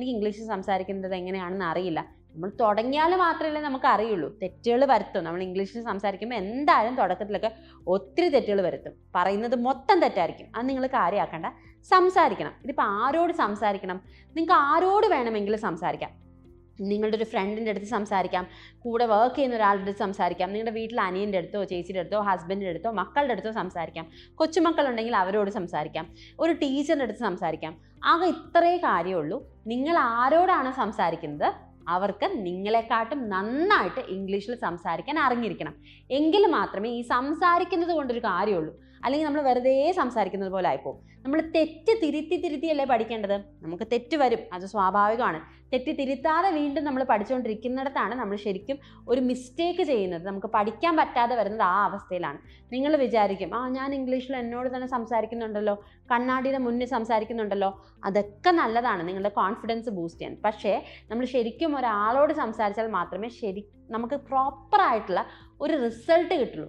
എനിക്ക് ഇംഗ്ലീഷ് സംസാരിക്കുന്നത് എങ്ങനെയാണെന്ന് അറിയില്ല. നമ്മൾ തുടങ്ങിയാൽ മാത്രമല്ലേ നമുക്ക് അറിയുള്ളൂ. തെറ്റുകൾ വരുത്തും. നമ്മൾ ഇംഗ്ലീഷിൽ സംസാരിക്കുമ്പോൾ എന്തായാലും തുടക്കത്തിലൊക്കെ ഒത്തിരി തെറ്റുകൾ വരുത്തും. പറയുന്നത് മൊത്തം തെറ്റായിരിക്കും. അത് നിങ്ങൾ കാര്യമാക്കേണ്ട സംസാരിക്കണം. ഇതിപ്പോൾ ആരോട് സംസാരിക്കണം? നിങ്ങൾക്ക് ആരോട് വേണമെങ്കിലും സംസാരിക്കാം. നിങ്ങളുടെ ഒരു ഫ്രണ്ടിന്റെ അടുത്ത് സംസാരിക്കാം. കൂടെ വർക്ക് ചെയ്യുന്ന ഒരാളുടെ അടുത്ത് സംസാരിക്കാം. നിങ്ങളുടെ വീട്ടിൽ അനിയന്റെ അടുത്തോ ചേച്ചിയുടെ അടുത്തോ ഹസ്ബൻഡിന്റെ അടുത്തോ മക്കളുടെ അടുത്തോ സംസാരിക്കാം. കൊച്ചുമക്കളുണ്ടെങ്കിൽ അവരോട് സംസാരിക്കാം. ഒരു ടീച്ചറിന്റെ അടുത്ത് സംസാരിക്കാം. ആകെ ഇത്രേ കാര്യമുള്ളൂ. നിങ്ങൾ ആരോടാണ് സംസാരിക്കുന്നത്? അവർക്ക് നിങ്ങളെക്കാട്ടും നന്നായിട്ട് ഇംഗ്ലീഷിൽ സംസാരിക്കാൻ അറിഞ്ഞിരിക്കണം. എങ്കിൽ മാത്രമേ ഈ സംസാരിക്കുന്നത് കൊണ്ടൊരു കാര്യമുള്ളൂ. അല്ലെങ്കിൽ നമ്മൾ വെറുതെ സംസാരിക്കുന്നത് പോലെ ആയിപ്പോവും. നമ്മൾ തെറ്റ് തിരുത്തി തിരുത്തിയല്ലേ പഠിക്കേണ്ടത്? നമുക്ക് തെറ്റ് വരും അത് സ്വാഭാവികമാണ്. തെറ്റ് തിരുത്താതെ വീണ്ടും നമ്മൾ പഠിച്ചുകൊണ്ടിരിക്കുന്നിടത്താണ് നമ്മൾ ശരിക്കും ഒരു മിസ്റ്റേക്ക് ചെയ്യുന്നത്. നമുക്ക് പഠിക്കാൻ പറ്റാതെ വരുന്നത് ആ അവസ്ഥയിലാണ്. നിങ്ങൾ വിചാരിക്കും ആ ഞാൻ ഇംഗ്ലീഷിൽ എന്നോട് തന്നെ സംസാരിക്കുന്നുണ്ടല്ലോ കണ്ണാടിയുടെ മുന്നിൽ സംസാരിക്കുന്നുണ്ടല്ലോ അതൊക്കെ നല്ലതാണ് നിങ്ങളുടെ കോൺഫിഡൻസ് ബൂസ്റ്റ് ചെയ്യാൻ. പക്ഷേ നമ്മൾ ശരിക്കും ഒരാളോട് സംസാരിച്ചാൽ മാത്രമേ ശരി നമുക്ക് പ്രോപ്പറായിട്ടുള്ള ഒരു റിസൾട്ട് കിട്ടുള്ളൂ.